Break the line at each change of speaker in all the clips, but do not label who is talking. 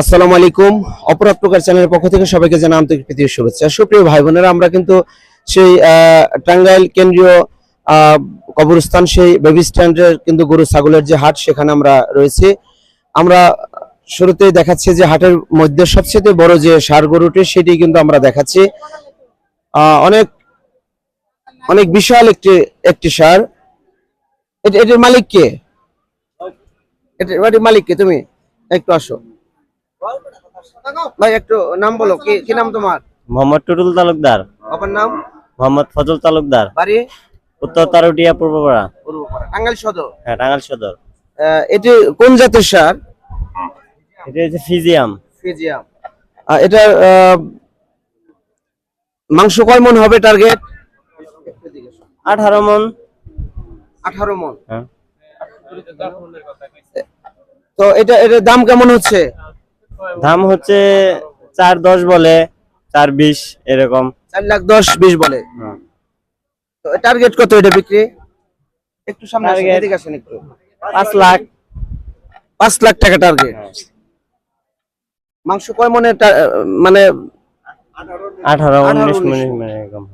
আসসালামু আলাইকুম। অপরাধ প্রকার চ্যানেলের পক্ষ থেকে সবাইকে জানাই আন্তরিক প্রীতির শুভেচ্ছা। সুপ্রিয় ভাই বোনেরা আমরা কিন্তু সেই টাঙ্গাইল কেন্দ্রীয় কবরস্থান, সেই বেবি স্ট্যান্ডের কিন্তু গরু ছাগলের যে হাট, সেখানে আমরা রয়েছি। আমরা শুরুতেই দেখাচ্ছি যে হাটের মধ্যে সবচেয়ে বড় যে সার গরুটি, সেটি কিন্তু আমরা দেখাচ্ছি। অনেক অনেক বিশাল একটি একটি সার। এটির মালিক কে? এটির মালিক কে তুমি? একটু আসো। ভাই একটু নাম বলো কি কি নাম তোমার?
মোহাম্মদ টুটুল তালুকদার।
বাবার নাম?
মোহাম্মদ ফজল তালুকদার।
বাড়ি?
উত্তর তারুটিয়া পূর্বপাড়া
পূর্বপাড়া টাঙ্গাইল সদর?
হ্যাঁ টাঙ্গাইল সদর।
এটি কোন জাতের সার?
এটা হচ্ছে ফিজিয়াম।
ফিজিয়াম। এটা মাংস কয় মন হবে টার্গেট?
আঠারো মন।
আঠারো মন।
হ্যাঁ।
তো এটা এটার দাম কেমন হচ্ছে?
দাম হচ্ছে চার দশ বলে চার বিশ এরকম।
চার লাখ দশ বিশ বলে। তো টার্গেট কত এটা বিক্রি? একটু সামনে আসেন, এদিকে আসেন একটু।
পাঁচ লাখ।
পাঁচ লাখ টাকা টার্গেট মাংস কয় মনের টা- মানে?
আঠারো উনিশ মানে এরকম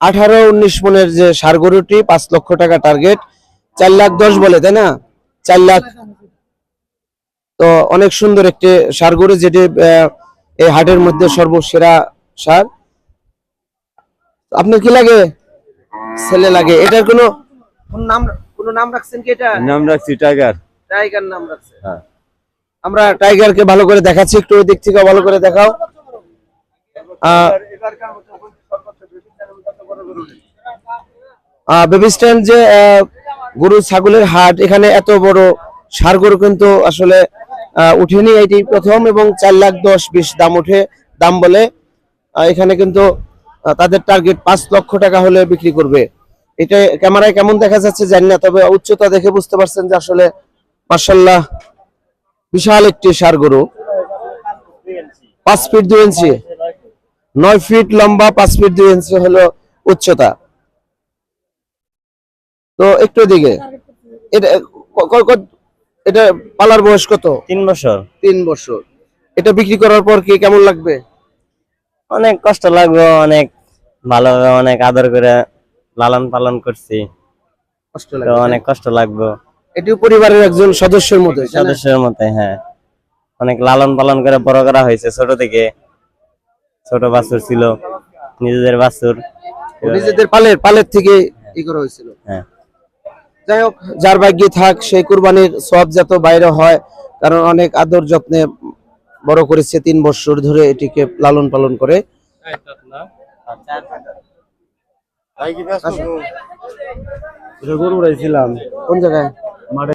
আঠারো উনিশ মনের যে সার গরুটি পাঁচ লক্ষ টাকা টার্গেট চার লাখ দশ বলে তাই না? চার লাখ তো অনেক সুন্দর একটি সার গরু যেটি আহ, এই হাটের মধ্যে সর্বসেরা সার। আপনার কি লাগে? ছেলে লাগে। এটার কোনো কোন নাম কোনো নাম রাখছেন কি এটা?
নাম রাখছি টাইগার।
টাইগার নাম রাখছে।
হ্যাঁ।
আমরা টাইগারকে ভালো করে দেখাচ্ছি একটু ওই দিক থেকে ভালো করে দেখাও। আহ, আহ, বেবি স্ট্যান্ড যে আহ, গরু ছাগলের হাট এখানে এত বড় সার গরু কিন্তু আসলে উঠেনি এটি প্রথম এবং চার লাখ দশ বিশ দাম উঠে, দাম বলে। এখানে কিন্তু তাদের টার্গেট পাঁচ লক্ষ টাকা হলে বিক্রি করবে। এটা ক্যামেরায় কেমন দেখা যাচ্ছে জানি না, তবে উচ্চতা দেখে বুঝতে পারছেন যে আসলে মার্শাল্লাহ বিশাল একটি সার গরু। পাঁচ ফিট দুই ইঞ্চি নয় ফিট লম্বা, পাঁচ ফিট দুই ইঞ্চি হলো উচ্চতা। তো একটু দিকে এটা এটা পালার বয়স কত?
তিন বছর।
তিন বছর। এটা বিক্রি করার পর কি কেমন লাগবে?
অনেক কষ্ট লাগবে অনেক ভালোভাবে অনেক আদর করে লালন পালন করছি।
কষ্ট লাগবে
অনেক কষ্ট লাগবে।
এটিও পরিবারের একজন সদস্যের মতো
সদস্যের মতে হ্যাঁ। অনেক লালন পালন করে বড় করা হয়েছে ছোট থেকে। ছোট বাছুর ছিল নিজেদের বাছুর।
নিজেদের পালের পালের থেকে ই করা হয়েছিল।
হ্যাঁ।
যাই হোক যার ভাগ্যে থাক সেই কুরবানির সব যত বাইরে হয় কারণ অনেক আদর যত্নে বড় করেছে তিন বছর ধরে এটিকে লালন পালন করে।
গরু রাইছিলাম
কোন জায়গায়? আমরা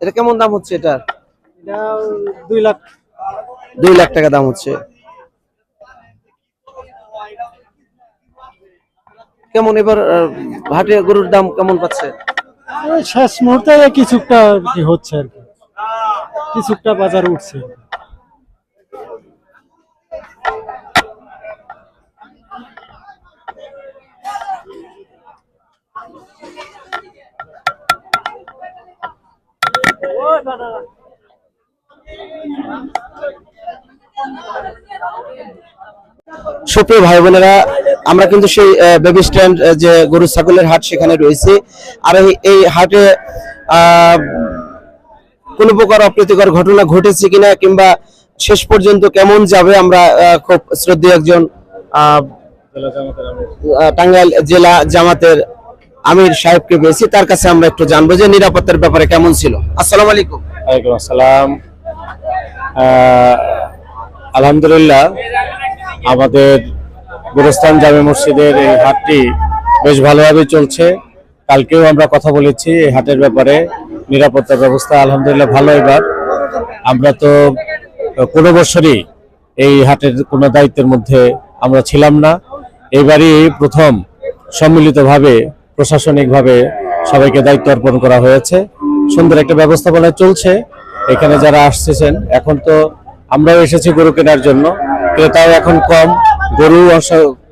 এটা কেমন দাম হচ্ছে এটার?
দুই লাখ।
দুই লাখ টাকা দাম হচ্ছে। কেমন এবার হাটে গরুর দাম কেমন পাচ্ছে?
শেষ মুহূর্তে কিছুটা হচ্ছে আর কি। কিছুটা বাজার উঠছে।
সুপ্রিয় ভাই বোনেরা, আমরা কিন্তু সেই বেবি স্ট্যান্ড যে গরু ছাগলের হাট সেখানে রয়েছে। আর এই- হাটে কোনো প্রকার অপ্রীতিকর ঘটনা ঘটেছে কিনা কিংবা শেষ পর্যন্ত কেমন যাবে আমরা খুব শ্রদ্ধেয় একজন টাঙ্গাইল জেলা জামাতের আমির সাহেবকে পেয়েছি তার কাছে আমরা একটু জানব যে নিরাপত্তার ব্যাপারে কেমন ছিল। আসসালামু আলাইকুম।
ওয়ালাইকুম আসসালাম। আলহামদুলিল্লাহ,
আমাদের গুরুস্থান জামে মসজিদের এই হাটটি বেশ ভালোভাবে চলছে। কালকেও আমরা কথা বলেছি এই হাটের ব্যাপারে। নিরাপত্তা ব্যবস্থা আলহামদুলিল্লাহ ভালো এবার। আমরা তো, কোনো বছরই এই হাটের কোনো দায়িত্বের মধ্যে আমরা ছিলাম না। এবারই প্রথম সম্মিলিতভাবে প্রশাসনিকভাবে সবাইকে দায়িত্ব অর্পণ করা হয়েছে। সুন্দর একটা ব্যবস্থাপনা চলছে। এখানে যারা আসতেছেন, এখন তো আমরাও এসেছি গরু কেনার জন্য। ক্রেতাও এখন কম গরু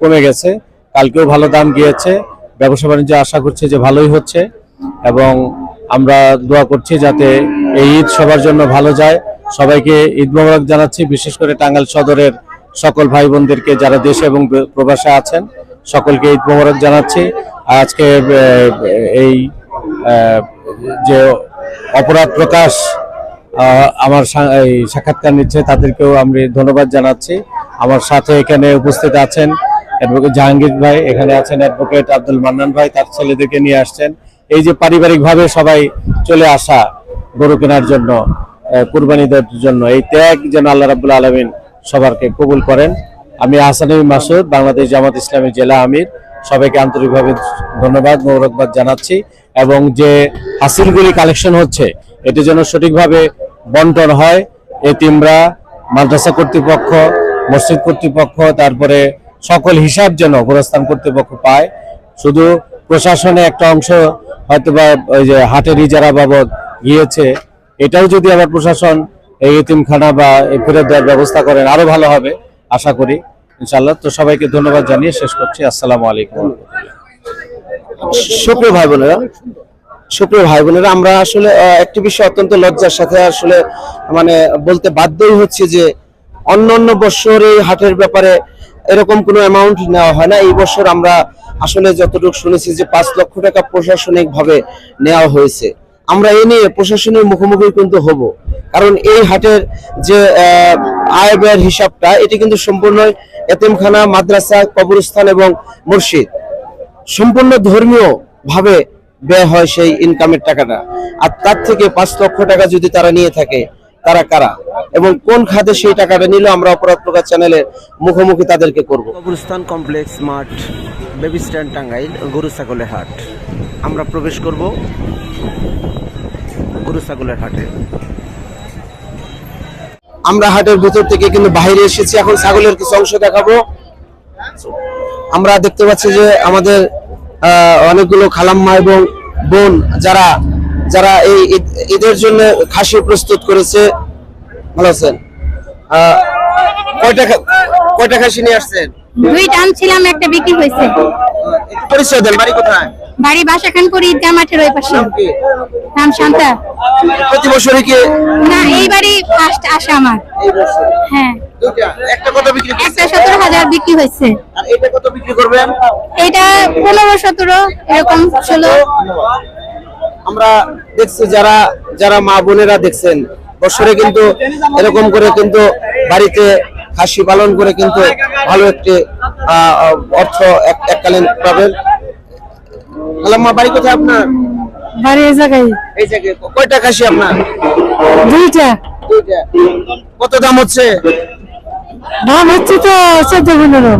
কমে গেছে। কালকেও ভালো দাম গিয়েছে। ব্যবসা বাণিজ্য আশা করছে যে ভালোই হচ্ছে এবং আমরা দোয়া করছি যাতে এই ঈদ সবার জন্য ভালো যায়। সবাইকে ঈদ মোবারক জানাচ্ছি, বিশেষ করে টাঙ্গাইল সদরের সকল ভাই বোনদেরকে যারা দেশে এবং প্রবাসে আছেন। সকলকে ঈদ মোবারক জানাচ্ছি। আজকে এই যে অপরাধ প্রকাশ আমার সাক্ষাৎকার নিচ্ছে, তাদেরকেও আমি ধন্যবাদ জানাচ্ছি। আমার সাথে এখানে উপস্থিত আছেন অ্যাডভোকেট জাহাঙ্গীর ভাই, এখানে আছেন অ্যাডভোকেট আব্দুল মান্নান ভাই, তার ছেলেদেরকে নিয়ে আসছেন। এই যে পারিবারিকভাবে সবাই চলে আসা গরু কেনার জন্য কুরবানি দেওয়ার জন্য, এই ত্যাগ যেন আল্লাহ রাবুল আলমিন সবারকে কবুল করেন। আমি হাসানুল মাসুদ, বাংলাদেশ জামাত ইসলামী জেলা আমির। সবাইকে আন্তরিকভাবে ধন্যবাদ গৌরববাদ জানাচ্ছি। এবং যে হাসিলগুলি কালেকশন হচ্ছে, এটি যেন সঠিকভাবে বন্টন হয় এতিমরা মাদ্রাসা কর্তৃপক্ষ, মসজিদ কর্তৃপক্ষ, তারপরে সকল হিসাব যেন গোরস্থান কর্তৃপক্ষ পায়। শুধু প্রশাসনে একটা অংশ হয়তো বা ওই যে হাটের ইজারা বাবদ গিয়েছে, এটাও যদি আবার প্রশাসন এই এতিমখানা বা ফেরত দেওয়ার ব্যবস্থা করেন আরও ভালো হবে। আশা করি ইনশাল্লাহ তো সবাইকে ধন্যবাদ জানিয়ে শেষ করছি। আসসালামু আলাইকুম
সুপ্রিয় ভাই বোনেরা, সুপ্রিয় ভাই বোনেরা, আমরা আসলে একটি বিষয় অত্যন্ত লজ্জার সাথে আসলে মানে বলতে বাধ্যই হচ্ছে যে অন্য অন্য বছর এই হাটের ব্যাপারে এরকম কোনো অ্যামাউন্ট নেওয়া হয় না। এই বছর আমরা আসলে যতটুকু শুনেছি যে পাঁচ লক্ষ টাকা প্রশাসনিক ভাবে নেওয়া হয়েছে। আমরা এ নিয়ে প্রশাসনের মুখোমুখি কিন্তু হব। কারণ এই হাটের যে আয় ব্যয়ের হিসাবটা, এটি কিন্তু সম্পূর্ণ এতিমখানা, মাদ্রাসা, কবরস্থান এবং মসজিদ। সম্পূর্ণ ধর্মীয় ভাবে ব্যয় হয় সেই ইনকামের টাকাটা। আর তার থেকে পাঁচ লক্ষ টাকা যদি তারা নিয়ে থাকে, তারা কারা? এবং কোন খাতে সেই টাকাটা নিল, আমরা অপরাধ প্রকাশ চ্যানেলের মুখোমুখি তাদেরকে করব। কবরস্থান কমপ্লেক্স মাঠ, বেবি স্ট্যান্ড টাঙ্গাইল, গরু ছাগলের হাট। আমরা প্রবেশ করব গরু ছাগলের হাটে। আমরা হাটের ভিতর থেকে কিন্তু বাইরে এসেছি এখন ছাগলের কিছু অংশ দেখাবো। আমরা দেখতে পাচ্ছি যে আমাদের অনেকগুলো খালাম্মা এবং বোন যারা যারা এই ঈদ- ঈদের জন্য খাসি প্রস্তুত করেছে। ভালো আছেন? কয়টা কয়টা খাসি নিয়ে আসছেন?
দুইটা আনছিলাম একটা বিক্রি হয়েছে।
পরিচয় দেন বাড়ি কোথায়?
বাড়ি বাসা খান করি ঈদগাহ মাঠের ওই পাশে।
নাম
শান্তা।
প্রতি বছরই কি?
না এইবারই ফার্স্ট আসা আমার। হ্যাঁ।
একটা কত বিক্রি
একটা সতেরো হাজার বিক্রি হয়েছে।
আর এটা কত বিক্রি করবেন?
এটা পনেরো সতেরো এরকম ষোলো।
আমরা দেখছি যারা যারা মা বোনেরা দেখছেন বছরে কিন্তু এরকম করে কিন্তু বাড়িতে খাসি পালন করে কিন্তু ভালো একটি অর্থ এক- এককালীন পাবেন। মা বাড়ি কোথায় আপনার?
বাড়ি এই জায়গায়।
এই জায়গায়। কয়টা খাসি আপনার?
দুইটা।
দুইটা। কত দাম হচ্ছে?
দাম হচ্ছে তো চোদ্দ পনেরো।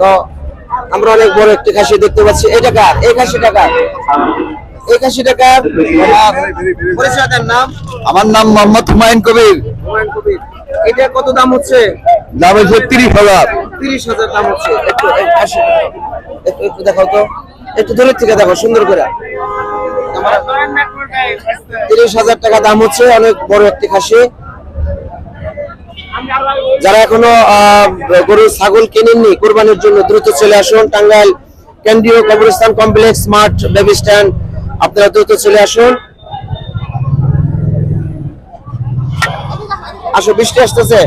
তো আমরা অনেক বড় একটি খাসি দেখতে পাচ্ছি। এই টাকার এই খাসি টাকার এই খাসি টাকার পরিচয় নাম।
আমার নাম মোহাম্মদ হুমায়ুন কবির।
হুমায়ুন কবির। এটা কত দাম হচ্ছে?
দাম হচ্ছে তিরিশ হাজার।
তিরিশ হাজার দাম হচ্ছে। একটু একটু দেখাও তো। একটু দূরের থেকে দেখো, সুন্দর করে। তিরিশ হাজার টাকা দাম হচ্ছে, অনেক বড় একটি খাসি। যারা এখনও গরু, ছাগল কেনেননি, কোরবানির জন্য দ্রুত চলে আসুন। টাঙ্গাইল কেন্দ্রীয় কবরস্থান কমপ্লেক্স স্মার্ট বেবি স্ট্যান্ড, আপনারা দ্রুত চলে আসুন। আসো, বৃষ্টি আসতেছে।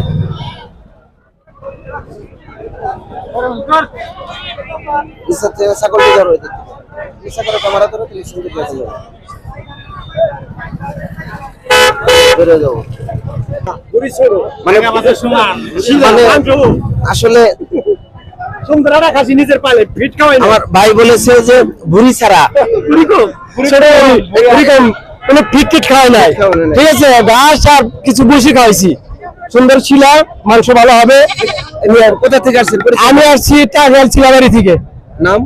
নিচে করে ক্যামেরা ধরো তাহলে সুন্দর দেখা যাবে। বেরো যাও। মানে মানে আসলে আমার ভাই বলেছে যে ভুড়ি ছাড়া।
কোনো ফিট টিট খাওয়াই নাই।
নাই।
ঠিক আছে ঘাস আর কিছু বসে খাওয়াইছি। সুন্দর শিলা মাংস ভালো হবে।
কোথা থেকে আসছেন?
আমি আসছি টাঙ্গাইল শিলাবাড়ি থেকে।
নাম?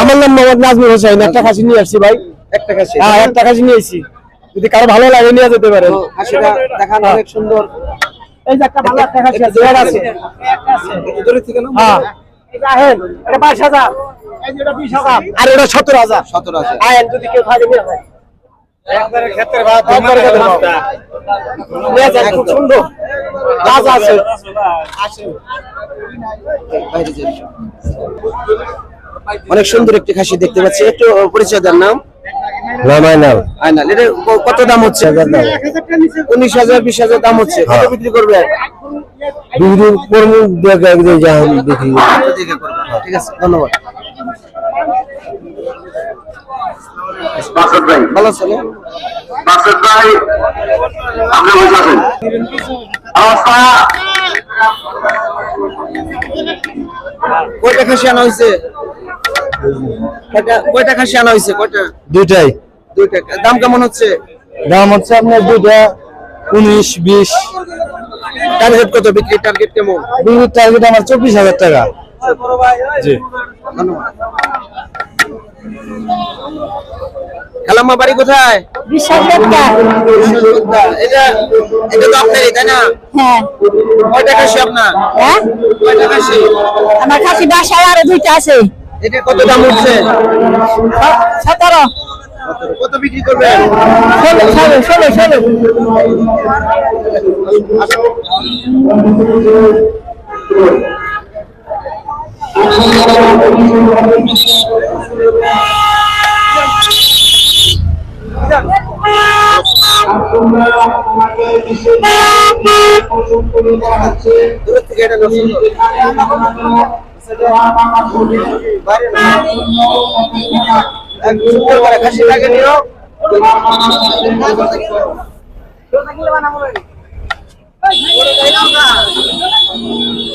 আমার নাম মোহাম্মদ নাজমুল হোসেন। একটা খাসি নিয়ে আসছি ভাই।
একটা খাসি।
হ্যাঁ একটা খাসি নিয়ে এসেছি যদি কারও ভালো লাগে নিয়ে যেতে
পারে খাসিটা দেখান অনেক সুন্দর।
এই যে একটা ভালো একটা খাসি আছে
জোয়ার
জোয়ার
আছে
আছে।
থেকে না
হ্যাঁ। আহেন, এটা এই যে এটা আর যদি কেউ নিয়ে একবারে ক্ষেত্রে ভাত নিয়ে খুব সুন্দর। গাছ আছে।
অনেক সুন্দর একটি খাসি দেখতে পাচ্ছি। একটু পরিচয় দেন নাম।
রামায়ণাল
আয়নাল এটা কত দাম হচ্ছে? উনিশ হাজার বিশ হাজার দাম হচ্ছে। কত বিক্রি করবে?
বিক্রি করব।
ঠিক আছে ধন্যবাদ।
বাসত ভাই।
ভালো চলে
বাসত ভাই আপনি বসে আছেন? অবস্থা?
কয়টা খাসি আনা হয়েছে? কয়টা কয়টা খাসি আনা হয়েছে? কয়টা?
দুইটাই।
দুইটা। দাম কেমন হচ্ছে?
দাম হচ্ছে আপনার দুইটা উনিশ বিশ।
টার্গেট কত? বিক্রির টার্গেট কেমন?
বিক্রির টার্গেট আমার চব্বিশ হাজার টাকা। জি।
ধন্যবাদ। খালাম্মা বাড়ি কোথায়? এটা এটা তো আপনারই তাই না?
হ্যাঁ।
কয়টা খাসি আপনার?
হ্যাঁ?
কয়টা খাসি
আমার কাছে বাসায় আরও দুইটা আছে।
এটা কত দাম উঠছে?
সতেরো।
কত বিক্রি করবেন
ষোলো ষোলো ষোলো ষোলো
দূর থেকে এটা নষ্ট বাইরে না। এক সুন্দর করে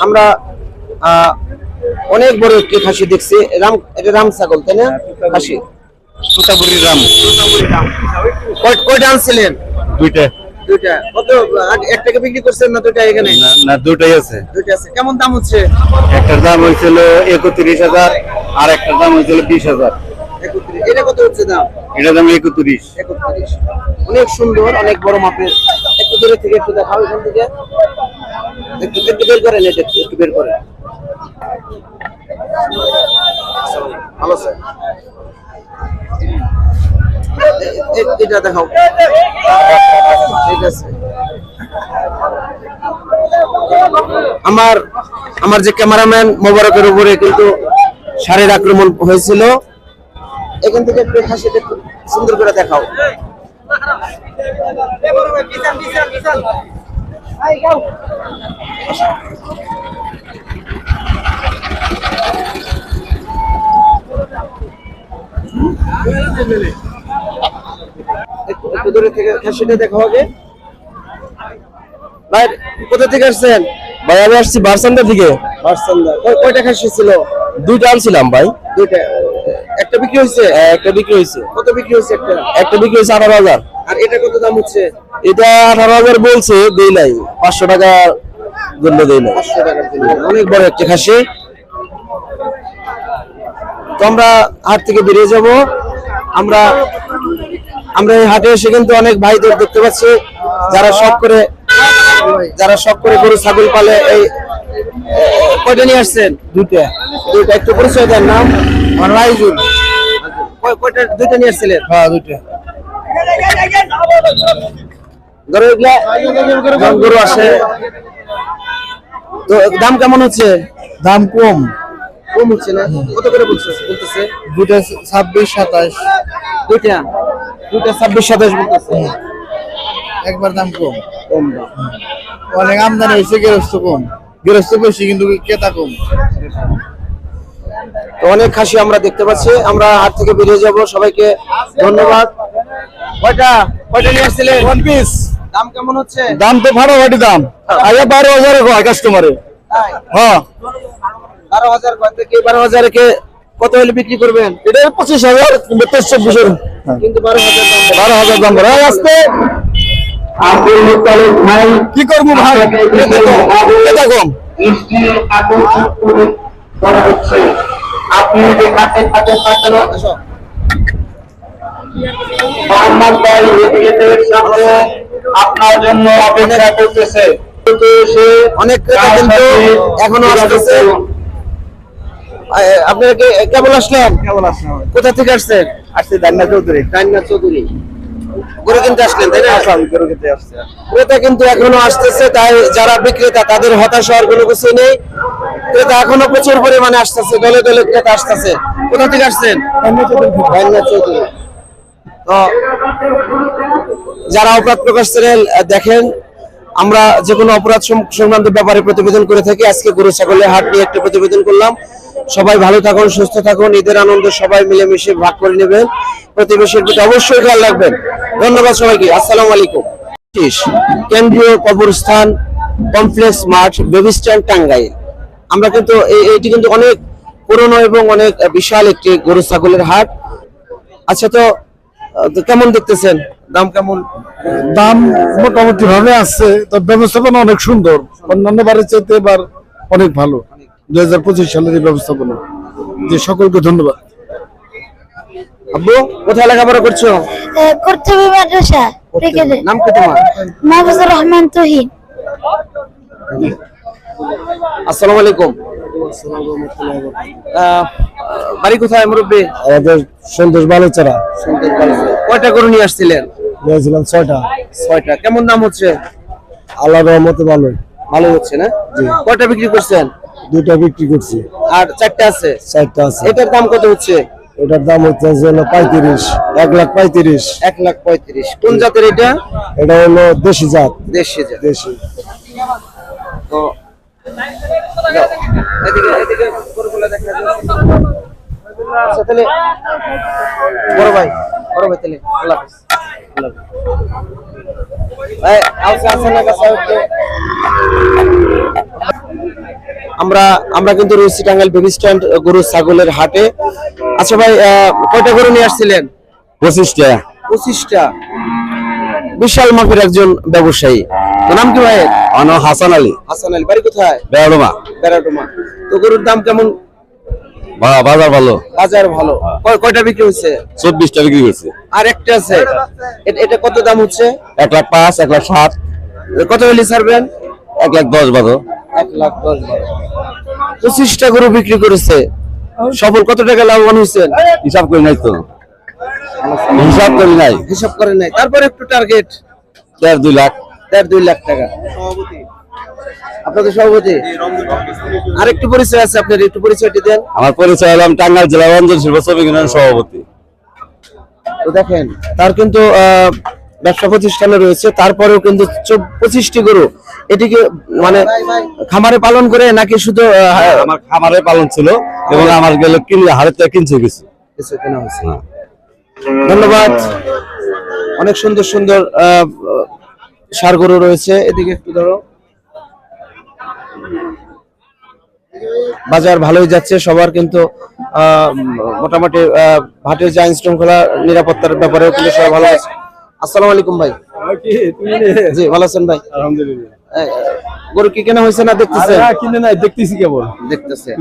আমরা অনেক বড় একটি খাসি দেখছি। রাম এটা রাম ছাগল তাই না? খাসি?
সুতাবুরি রাম।
কয়টা আনছিলেন
দুইটা।
দুইটা। কত একটাকে বিক্রি করছেন না দুইটা এখানে?
না দুইটাই আছে।
দুইটা আছে। কেমন দাম হচ্ছে?
একটার দাম হয়েছিল একত্রিশ হাজার আর একটার দাম হয়েছিল বিশ হাজার।
একত্রিশ। এটা কত হচ্ছে দাম?
এটার দাম একত্রিশ।
একত্রিশ। অনেক সুন্দর অনেক বড় মাপের। একটু দূরে থেকে একটু দেখাও এখান থেকে। একটু একটু বের করেন এটা একটু বের করেন। ভালো স্যার। এটা দেখাও। ঠিক আছে। আমার আমার যে ক্যামেরাম্যান মোবারকের উপরে কিন্তু সারের আক্রমণ হয়েছিল। এখান থেকে একটু একটু সুন্দর করে দেখাও। একটু একটু দূরে থেকে খাসিটা দেখাও আগে ভাই কোথা থেকে আসছেন?
ভাই আমি আসছি বারসান্দা থেকে
বারসান্দা। কয়টা খাসি ছিল?
দুইটা আনছিলাম ভাই।
দুইটা। একটা বিক্রি হয়েছে?
একটা বিক্রি হয়েছে।
কত বিক্রি হয়েছে একটা?
একটা বিক্রি হয়েছে আঠারো হাজার।
আর এটা কত দাম হচ্ছে?
এটা আঠারো হাজার বলছে দেই নাই। পাঁচশো টাকা জন্য দেই নাই।
টাকার অনেক বড় একটা খাসি। তো আমরা হাট থেকে বেরিয়ে যাব। আমরা আমরা এই হাটে এসে কিন্তু অনেক ভাইদের দেখতে পাচ্ছি যারা শখ করে যারা শখ করে গরু ছাগল পালে এই কয়টা নিয়ে আসছেন? দুইটা। দুইটা একটু পরিচয় দেন নাম রাইজুল কয়টা দুইটা নিয়ে আসছিলেন?
হ্যাঁ দুইটা।
ধরো এগুলা গরু আসে। তো দাম কেমন হচ্ছে?
দাম কম।
কম হচ্ছে না? কত করে বলছে? বলতেছে?
দুইটা ছাব্বিশ সাতাশ।
দুইটা? দুইটা ছাব্বিশ সাতাশ বলতেছে।
একবার দাম কম।
কম দাম।
অনেক আমদানি হয়েছে গৃহস্থ কম। গৃহস্থ বেশি কিন্তু ক্রেতা কম।
অনেক খাসি আমরা দেখতে পাচ্ছি। আমরা হাট থেকে বেরিয়ে যাব। সবাইকে ধন্যবাদ। কয়টা? কয়টা নিয়ে আসছিলেন?
ওয়ান পিস
দাম কেমন হচ্ছে?
দাম তো ফাটাফাটি দাম। আগে বারো হাজার কয় কাস্টমারে? হ্যাঁ।
বারো হাজার বারো হাজারে কত হলে বিক্রি করবেন?
এটা পঁচিশ হাজার কিংবা তেইশ চব্বিশের
কিন্তু বারো হাজার দাম
বারো হাজার দাম করে আসতে
কি করব ভাই? এরকম
দৃষ্টি আকর্ষণ করে করা হচ্ছে। আপনি যে কাছে কাছে পাঠানো মোহাম্মদ ভাই এদিকে সামনে আপনার জন্য অপেক্ষা করতেছে।
অনেক ক্রেতা কিন্তু এখনও আসতেছে। আপনারা কেবল আসলেন? কেবল আসলাম কোথা থেকে আসছেন? আসছে দান্না চৌধুরী। দান্না চৌধুরী। গরু কিনতে আসলেন তাই না? গরু কিনতে আসছে। ক্রেতা কিন্তু এখনও আসতেছে তাই যারা বিক্রেতা তাদের হতাশ হওয়ার কোনো কিছু নেই। ক্রেতা এখনও প্রচুর পরিমাণে আসতেছে দলে দলে ক্রেতা আসতেছে। কোথা থেকে আসছেন? দান্না চৌধুরী। তো যারা অপরাধ প্রকাশ চ্যানেল দেখেন আমরা যে কোনো অপরাধ সংক্রান্ত ব্যাপারে প্রতিবেদন করে থাকি। আজকে গরু ছাগলের হাট নিয়ে একটা প্রতিবেদন করলাম। সবাই ভালো থাকুন, সুস্থ থাকুন, ঈদের আনন্দ সবাই মিলেমিশে ভাগ করে নেবেন, প্রতিবেশীর প্রতি অবশ্যই খেয়াল রাখবেন। ধন্যবাদ সবাইকে, আসসালামু আলাইকুম। কেন্দ্রীয় কবরস্থান কমপ্লেক্স মাঠ বেবি স্ট্যান্ড টাঙ্গাইল। আমরা কিন্তু এটি কিন্তু অনেক পুরনো এবং অনেক বিশাল একটি গরু ছাগলের হাট। আচ্ছা তো তো কেমন দেখতেছেন? দাম কেমন?
দাম মোটামুটি ভাবে আসছে তো ব্যবস্থাপনা অনেক সুন্দর। অন্যান্য বারের চাইতে এবার অনেক ভালো। দুই হাজার পঁচিশ সালের এই ব্যবস্থাপনা। যে সকলকে ধন্যবাদ।
আব্বু কোথায় লেখাপড়া করছ?
কর্তব্য মাদ্রাসা
নাম কি তোমার?
মাহফুজুর রহমান তুহিন।
আসসালামু আলাইকুম। আহ, বাড়ি কোথায় মুরব্বী?
আমাদের সন্তোষ বালুচারা।
কয়টা গরু নিয়ে আসছিলেন?
নিয়েছিলাম ছয়টা।
ছয়টা। কেমন দাম হচ্ছে?
আল্লাহ রহমতে ভালোই।
ভালো হচ্ছে না? কয়টা বিক্রি করছেন?
দুইটা বিক্রি করছি।
আর চারটা আছে?
চারটা আছে।
এটার দাম কত হচ্ছে?
এটার দাম হচ্ছে হলো পঁয়ত্রিশ এক লাখ পঁয়ত্রিশ।
এক লাখ পঁয়ত্রিশ। কোন জাতের এটা?
এটা হলো দেশি জাত।
দেশি জাত।
দেশি।
তো এদিকে এদিকে দেখা আচ্ছা তাহলে বড় ভাই বড় ভাই তাহলে আল্লাহ আল্লাহ ভাই আওসা আছে না কাছে? আমরা আমরা কিন্তু রয়েছি টাঙ্গাইল বেবি স্ট্যান্ড গরু ছাগলের হাটে। আচ্ছা ভাই কয়টা গরু নিয়ে আসছিলেন?
পঁচিশটা।
পঁচিশটা। বিশাল মাপের একজন ব্যবসায়ী। নাম কি ভাই
অন হাসান আলী।
হাসান আলী। বাড়ি কোথায়?
বেড়মা
বেড়াটোমা তো গরুর দাম কেমন?
বাজার ভালো।
বাজার ভালো। কয়টা বিক্রি হচ্ছে
চব্বিশটা বিক্রি হচ্ছে
আর একটা আছে। এটা কত দাম হচ্ছে?
এক লাখ পাঁচ এক লাখ সাত।
কত হলে ছাড়বেন?
এক লাখ দশ বারো।
এক লাখ দশ বারো। পঁচিশটা গরু বিক্রি করেছে। সফল কত টাকা লাভবান হয়েছেন
হিসাব করি নাই তো। হিসাব করি নাই।
হিসাব করেন নাই। তারপরে একটু টার্গেট
দেড় দুই লাখ।
দেড় দুই লাখ টাকা। আপনাদের সভাপতি? আরেকটু পরিচয় আছে আপনার একটু পরিচয়টি দেন।
আমার পরিচয় হলাম টাঙ্গাইল জেলা রঞ্জন শিল্প শ্রমিক সভাপতি।
তো দেখেন তার কিন্তু ব্যবসা প্রতিষ্ঠানে রয়েছে। তারপরেও কিন্তু পঁচিশটি গরু এটিকে মানে খামারে পালন করে নাকি শুধু
আমার খামারে পালন ছিল এবং আমার গেল কিনে হারের থেকে কিনছে কিছু।
কিছু কেনা হয়েছে। ধন্যবাদ। অনেক সুন্দর সুন্দর আহ, ষাঁড় গরু রয়েছে। এদিকে একটু ধরো। বাজার ভালোই যাচ্ছে সবার কিন্তু আহ, মোটামুটি আহ, হাটের যে আইন শৃঙ্খলা নিরাপত্তার ব্যাপারেও কিন্তু সবাই ভালো আছে। আসসালামু আলাইকুম ভাই। জি ভালো আছেন ভাই?
আলহামদুলিল্লাহ।
গরু কি কেনা হয়েছে না দেখতেছেন
কিনে নাই দেখতেছি কেবল।
দেখতেছে।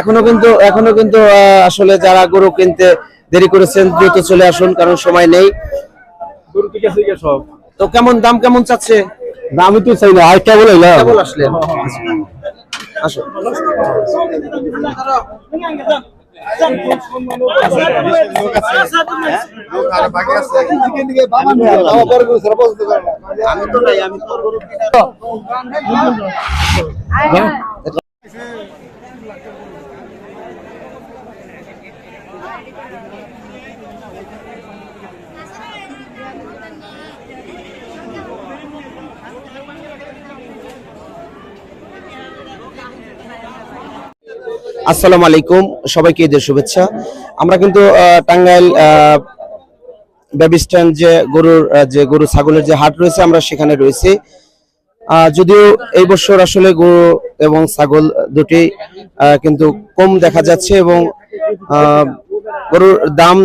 এখনও কিন্তু এখনও কিন্তু আসলে যারা গরু কিনতে দেরি করেছেন দ্রুত চলে আসুন কারণ সময় নেই।
গরু ঠিক আছে সব।
তো কেমন দাম কেমন চাচ্ছে?
আমি তো চাই না আর কেবল হইলাম
কেবল আসলেন। আসো আমি তো নাই আমি তোর আসসালামু আলাইকুম, সবাইকে ঈদের শুভেচ্ছা। আমরা কিন্তু টাঙ্গাইল বেবি যে গরুর যে গরু ছাগলের যে হাট রয়েছে, আমরা সেখানে রয়েছি। যদিও এই বছর আসলে গরু এবং ছাগল দুটি কিন্তু কম দেখা যাচ্ছে এবং গরুর দাম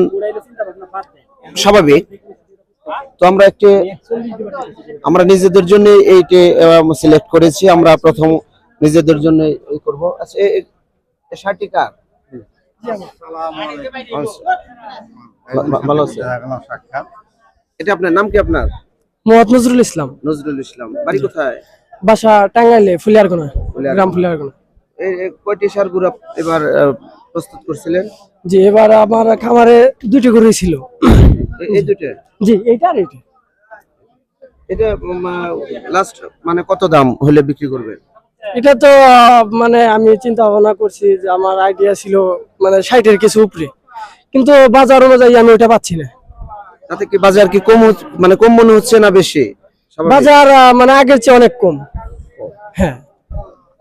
স্বাভাবিক। তো আমরা একটি, আমরা নিজেদের জন্য এইটি সিলেক্ট করেছি। আমরা প্রথম নিজেদের জন্য করব। আচ্ছা এ- এ- এ শার্টটি কার ভা- ভা- ভালো আছে। এটা আপনার নাম কি আপনার?
মোহাম্মদ নজরুল ইসলাম।
নজরুল ইসলাম। বাড়ি কোথায়?
বাসা টাঙ্গাইলে ফুলিয়ারগোনা
ফুলিয়ারগোনা।
গ্রাম ফুলিয়ারগোনা।
এই এই কয়টি সার এবার প্রস্তুত করছিলেন?
জি এবার আমার খামারে দুটি গরুই ছিল।
এই দুটো
জি এইটা আর এইটা।
এটা লাস্ট মানে কত দাম হলে বিক্রি করবেন?
এটা তো মানে আমি চিন্তা ভাবনা করছি যে আমার আইডিয়া ছিল মানে ষাটের কিছু উপরে। কিন্তু বাজার অনুযায়ী আমি ওটা পাচ্ছি না।
তাতে কি বাজার কি কম হচ্ছে- মানে কম মনে হচ্ছে না বেশি?
বাজার মানে আগের চেয়ে অনেক কম। হ্যাঁ।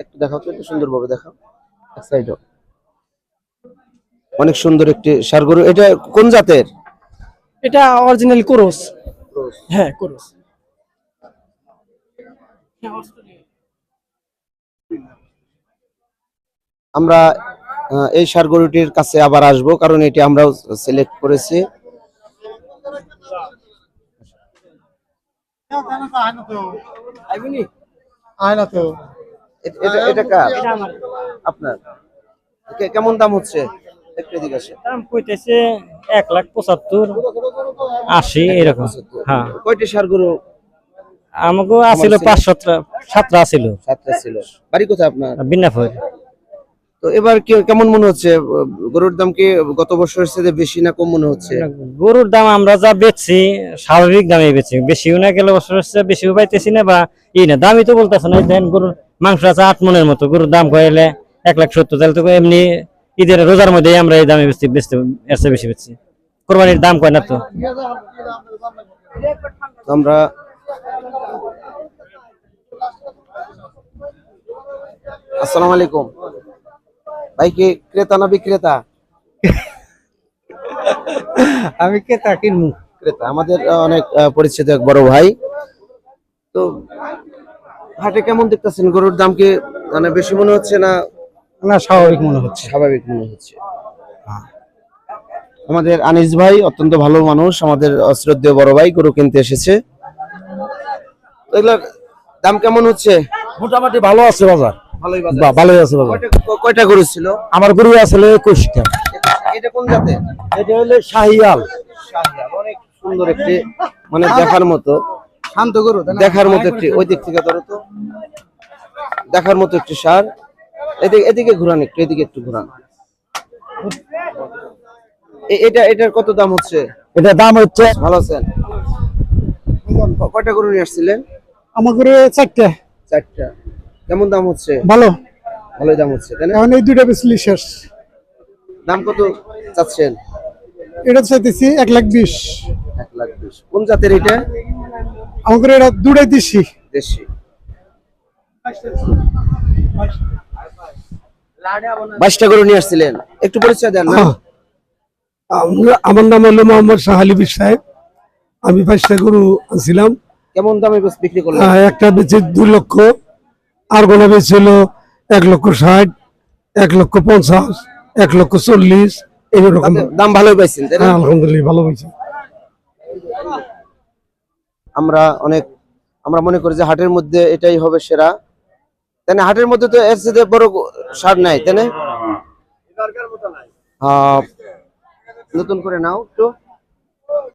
একটু দেখাও তো একটু সুন্দর ভাবে দেখাও। এক সাইডও অনেক সুন্দর একটি সার গরু। এটা কোন জাতের?
এটা অরিজিনাল কোরস হ্যাঁ কোরস
আমরা এই সার গরুটির কাছে আবার আসব কারণ এটি আমরাও সিলেক্ট করেছি। এটা এটা কার? আপনার। কেমন দাম হচ্ছে?
দাম কইতেছে এক লাখ পঁচাত্তর আশি এরকম। হ্যাঁ।
কয়টি সার গরু
আমাকে আছিল পাঁচ সাতটা সাতটা
সাতটা ছিল। বাড়ি কোথায় আপনার? তো এবার কি- কেমন মনে হচ্ছে? গরুর দাম কি গত বছরের বেশি না কম মনে হচ্ছে?
গরুর দাম আমরা যা বেচছি স্বাভাবিক দামে বেচি বেশিও না গেলে বছর হচ্ছে বেশিও পাইতেছি না বা ই না দামই তো বলতেছে না। দেন গরুর মাংস আছে আট মনের মতো। গরুর দাম কইলে এক লাখ সত্তর তাহলে তো এমনি ঈদের রোজার মধ্যে আমরা এই দামে বেচছি বেচতে এর চেয়ে বেশি বেচছি। কোরবানির দাম কয় না তো?
আমরা আসসালামু আলাইকুম। ভাই কি ক্রেতা না বিক্রেতা?
আমি কে তাকির মুখ
ক্রেতা। আমাদের অনেক পরিচিত এক বড় ভাই। তো হাটে কেমন দেখতেছেন? গরুর দাম কি মানে বেশি মনে হচ্ছে না?
না স্বাভাবিক মনে হচ্ছে।
স্বাভাবিক মনে হচ্ছে। আমাদের আনিস ভাই অত্যন্ত ভালো মানুষ। আমাদের শ্রদ্ধেয় বড় ভাই গরু কিনতে এসেছে। এগুলার দাম কেমন হচ্ছে?
মোটামুটি ভালো আছে বাজার।
ভালোই
ভালোই আছে বাজার।
কয়টা গরু ছিল?
আমার গরু আসলে একুশটা।
এটা কোন জাতের?
এটা হলো শাহিয়াল।
অনেক সুন্দর একটি মানে দেখার মতো।
শান্ত গরু
দেখার মতো একটি ওই দিক থেকে ধরো তো। দেখার মতো একটি সার। এদিকে এদিকে ঘুরান একটু এদিকে একটু ঘুরান। এটা এটার কত দাম হচ্ছে?
এটা দাম হচ্ছে
ভালো আছেন? কয়টা গরু নিয়ে আসছিলেন?
আমার গরু চারটে।
চারটা। কেমন দাম হচ্ছে?
ভালো।
ভালোই দাম হচ্ছে তাই না?
এখন এই দুইটা বেশি শেষ।
দাম কত চাচ্ছেন?
এটা চাইতেছি এক লাখ বিশ।
এক লাখ বিশ। কোন জাতের এটা?
আমার গরু এটা দুটাই দিছি
দেশি। বাইশটা গরু নিয়ে আসছিলেন। একটু পরিচয় দেন না।
আমার নাম হলো মোহাম্মদ শাহালি বিশ সাহেব। আমি পাঁচটা গরু আনছিলাম।
কেমন দামে বিক্রি করলেন?
একটা বেচে দুই লক্ষ আর গোনা বেচছিল এক লক্ষ ষাট এক লক্ষ পঞ্চাশ এক লক্ষ চল্লিশ এইরকম
দাম ভালোই পাইছেন
হ্যাঁ আলহামদুলিল্লাহ ভালো হয়েছে
আমরা অনেক আমরা মনে করি যে হাটের মধ্যে এটাই হবে সেরা। তাই না? হাটের মধ্যে তো এর সাথে বড় সার নাই তাই না? হ্যাঁ, নতুন করে নাও একটু।